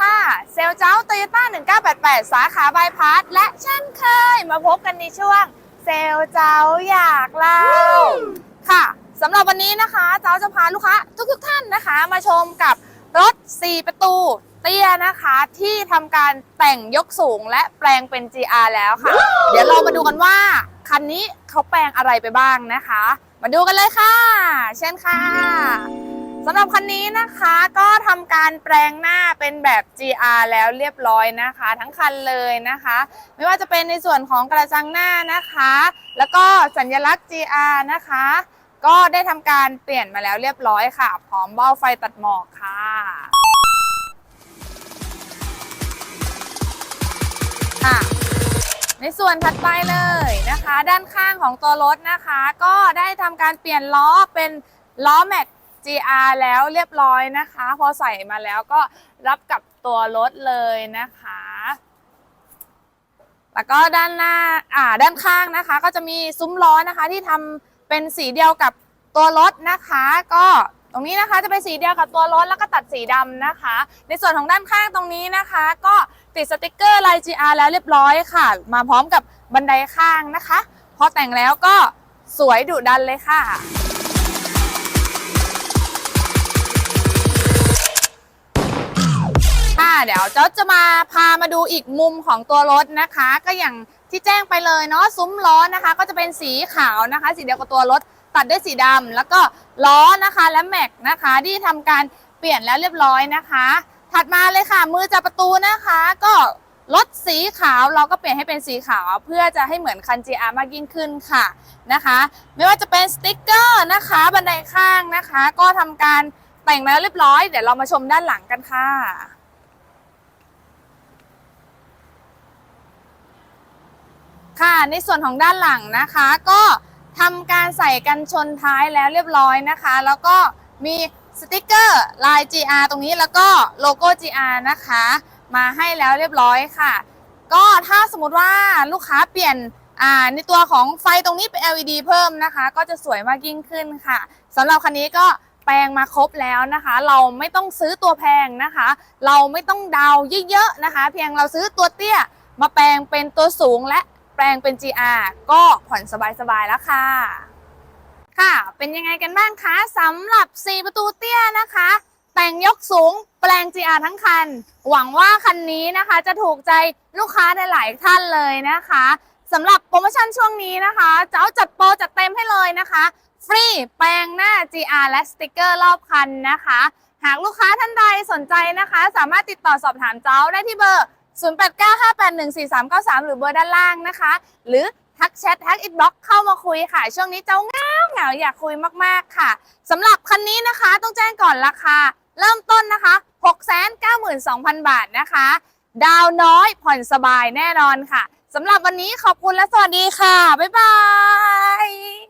ค่ะ เซลเจ้าโตโยต้า 1988 สาขาบายพาสและเช่นเคยมาพบกันในช่วงเซลเจ้าอยากเล่าค่ะสำหรับวันนี้นะคะ เจ้าจะพาลูกค้าทุกๆท่านนะคะ มาชมกับรถ 4 ประตู เตี้ยนะคะที่ทำการแต่งยกสูงและแปลงเป็น GR แล้วค่ะ เดี๋ยวเรามาดูกันว่า คันนี้เขาแปลงอะไรไปบ้างนะคะ มาดูกันเลยค่ะ เช่นค่ะ สำหรับคันนี้นะคะก็ทำการแปลงหน้าเป็นแบบ GR แล้วเรียบร้อยนะคะ ทั้งคันเลยนะคะ ไม่ว่าจะเป็นในส่วนของกระจังหน้านะคะ แล้วก็สัญลักษณ์ GR นะคะ ก็ได้ทำการเปลี่ยนมาแล้วเรียบร้อยค่ะ พร้อมเบ้าไฟตัดหมอกค่ะค่ะในส่วนถัดไปเลยนะคะ ด้านข้างของตัวรถนะคะ ก็ได้ทำการเปลี่ยนล้อเป็นล้อแม็ก GR แล้วเรียบร้อยนะคะ พอใส่มาแล้วก็รับกับตัวรถเลยนะคะ แล้วก็ด้านหน้าอ่าด้านข้างนะคะ ก็จะมีซุ้มล้อนะคะที่ทำเป็นสีเดียวกับตัวรถนะคะ ก็ตรงนี้นะคะจะเป็นสีเดียวกับตัวรถแล้วก็ตัดสีดำนะคะ ในส่วนของด้านข้างตรงนี้นะคะ ก็ติดสติกเกอร์ลาย GR แล้วเรียบร้อยค่ะ มาพร้อมกับบันไดข้างนะคะ พอแต่งแล้วก็สวยดุดันเลยค่ะ เดี๋ยวเจ้าจะมาพามาดูอีกมุมของตัวรถนะคะ ก็อย่างที่แจ้งไปเลยเนาะซุ้มล้อนะคะ ก็จะเป็นสีขาวนะคะ สีเดียวกับตัวรถตัดด้วยสีดำแล้วก็ล้อนะคะและแม็กนะคะ ที่ทำการเปลี่ยนแล้วเรียบร้อยนะคะ ถัดมาเลยค่ะ มือจับประตูนะคะ ก็รถสีขาวเราก็เปลี่ยนให้เป็นสีขาวเพื่อจะให้เหมือนคัน GR มากยิ่งขึ้นค่ะนะคะ ไม่ว่าจะเป็นสติ๊กเกอร์นะคะ บันไดข้างนะคะ ก็ทำการแต่งแล้วเรียบร้อย เดี๋ยวเรามาชมด้านหลังกันค่ะ ค่ะในส่วนของด้านหลังนะคะ ก็ทำการใส่กันชนท้ายแล้วเรียบร้อยนะคะ แล้วก็มีสติกเกอร์ลาย GR ตรงนี้แล้วก็โลโก้ GR นะคะ มาให้แล้วเรียบร้อยค่ะ ก็ถ้าสมมติว่าลูกค้าเปลี่ยนในตัวของไฟตรงนี้เป็น LED เพิ่มนะคะ ก็จะสวยมากยิ่งขึ้นค่ะสำหรับคันนี้ก็แปลงมาครบแล้วนะคะ เราไม่ต้องซื้อตัวแพงนะคะ เราไม่ต้องดาวเยอะๆนะคะ เพียงเราซื้อตัวเตี้ยมาแปลงเป็นตัวสูงและ แปลงเป็น GR ก็ผ่อนสบายๆแล้วค่ะ ค่ะ เป็นยังไงกันบ้างคะสำหรับ 4 ประตูเตี้ยนะคะ แต่งยกสูงแปลง GR ทั้งคัน หวังว่าคันนี้นะคะจะถูกใจลูกค้าในหลายท่านเลยนะคะสำหรับโปรโมชั่นช่วงนี้นะคะเจ้าจัดโปรจัดเต็มให้เลยนะคะ ฟรีแปลงหน้า GR และสติกเกอร์รอบคันนะคะ หากลูกค้าท่านใดสนใจนะคะ สามารถติดต่อสอบถามเจ้าได้ที่เบอร์ 0895814393 หรือเบอร์ด้านล่างนะคะ หรือทักแชททักอินบ็อกเข้ามาคุยค่ะ ช่วงนี้เจ้าเงาเหงาอยากคุยมากๆค่ะสำหรับคันนี้นะคะต้องแจ้งก่อนราคา เริ่มต้นนะคะ 692,000 บาทนะคะ ดาวน้อยผ่อนสบายแน่นอนค่ะสำหรับวันนี้ขอบคุณและสวัสดีค่ะ บ๊ายบาย